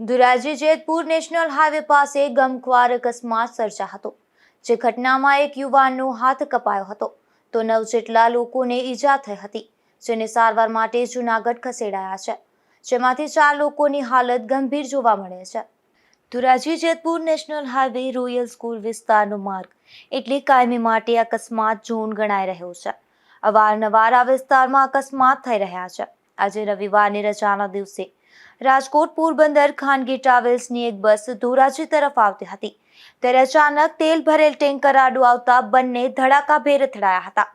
Dhoraji Jetpur national highway પાસે ગમખ્વાર અકસ્માત સર્જા હતો, જે ઘટનામાં એક યુવાનનો હાથ કપાયો હતો. તો નવ જેટલા લોકોને ઈજા થઈ હતી, જેને સારવાર માટે જૂનાગઢ ખસેડાયા છે, જેમાંથી ચાર લોકોની હાલત ગંભીર જોવા મળે છે. Dhoraji Jetpur national highway royal school વિસ્તારનો માર્ગ એટલે કાયમી માટે અકસ્માત ઝોન ગણાઈ રહ્યો છે. અવારનવાર આ વિસ્તારમાં અકસ્માત થઈ રહ્યા છે. આજે રવિવારની રજાના દિવસે રાજકોટ પોરબંદર, ખાનગી ટ્રાવેલ્સની એક બસ ધોરાજી તરફ આવતી હતી. ત્યારે અચાનક તેલ ભરેલ ટેન્કર આડું આવતા બંને ધડાકાભેર અથડાયા હતા.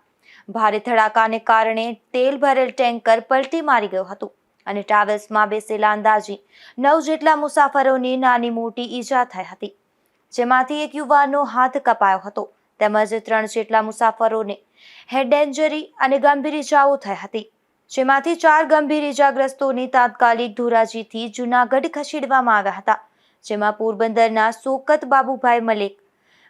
ભારે ધડાકાને કારણે તેલ ભરેલ ટેન્કર પલટી મારી ગયું હતું અને ટ્રાવેલ્સમાં બેસેલા અંદાજી નવ જેટલા મુસાફરોની નાની મોટી ઈજા થઈ હતી. જેમાંથી એક યુવાનનો હાથ કપાયો હતો તેમજ ત્રણ જેટલા મુસાફરોને હેડ ઇન્જરી અને ગંભીર ઈજાઓ થઈ હતી. જેમાંથી ચાર ગંભીર ઇજાગ્રસ્તોને તાત્કાલિક ધોરાજીથી જૂનાગઢ ખસેડવામાં આવ્યા હતા, જેમાં પોરબંદરના સોકત બાબુભાઈ મલિક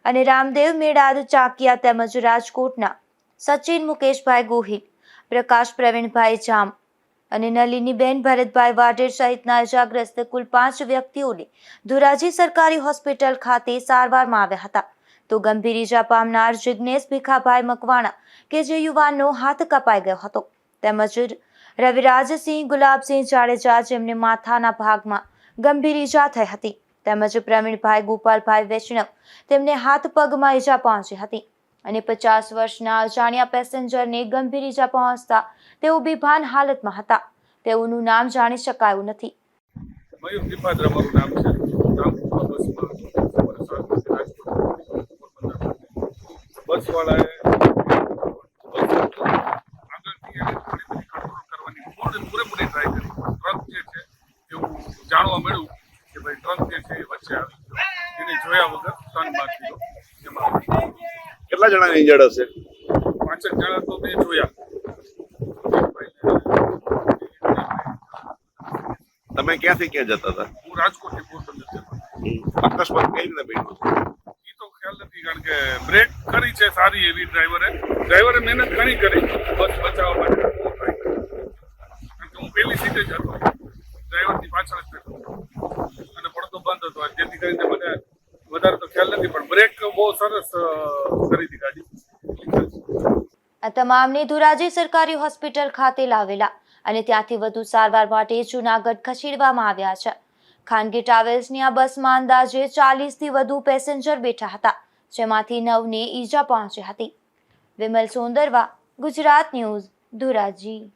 અને રામદેવ મેડાદ ચાકિયા તેમજ રાજકોટના સચિન મુકેશભાઈ ગોહિલ, પ્રકાશ પ્રવીણભાઈ જામ અને નલિનીબેન ભરતભાઈ વાઢેર સહિતના ઇજાગ્રસ્ત કુલ પાંચ વ્યક્તિઓને ધોરાજી સરકારી હોસ્પિટલ ખાતે સારવારમાં આવ્યા હતા. તો ગંભીર ઈજા પામનાર જિજ્ઞેશ ભીખાભાઈ મકવાણા, કે જે યુવાનનો હાથ કપાઈ ગયો હતો. તેમજ રવિરાજસિંહ ગુલાબસિંહ જાડેજા જેમને માથાના ભાગમાં ગંભીર ઈજા થઈ હતી. તેમજ પ્રવીણભાઈ, ગોપાલભાઈ, વૈષ્ણવ તેમને હાથ પગમાં ઈજા પહોંચી હતી અને પચાસ વર્ષના અજાણ્યા પેસેન્જરને ગંભીર ઈજા પહોંચતા તેઓ બેભાન હાલતમાં હતા. તેઓનું નામ જાણી શકાયું નથી. બસવાળાએ બસ આગળથી એને ઘણી બધી કંટ્રોલ કરવાની પૂરેપૂરી ટ્રાય કરી. ટ્રક જે છે એવું જાણવા મળ્યું કે ભાઈ ટ્રક જે છે એ વચ્ચે આવી ગયો. એને જોયા વગર ટર્ન મારી દીધો એમાં કેટલા જણાને ઇન્જર્ડ હશે? પાંચેક જણા તો મેં જોયા. તમે ક્યાંથી ક્યાં જતા હતા? હું રાજકોટથી પોરબંદર અકસ્માત કઈ રીતે નથી કારણ કે બ્રેક કરી છે સારી એવી ડ્રાઈવરે ડ્રાઈવરે મહેનત ઘણી કરી બસ બચાવવા માટે. ડ્રાઈવરની આ તમામને ધોરાજી સરકારી હોસ્પિટલ ખાતે લાવેલા અને ત્યાંથી વધુ સારવાર માટે જૂનાગઢ ખસેડવામાં આવ્યા છે. ખાનગી ટ્રાવેલ્સની આ બસમાં અંદાજે ચાલીસથી વધુ પેસેન્જર બેઠા હતા, જેમાંથી નવને ઈજા પહોંચી હતી. વિમલ સોંદરવા, ગુજરાત ન્યૂઝ, ધોરાજી.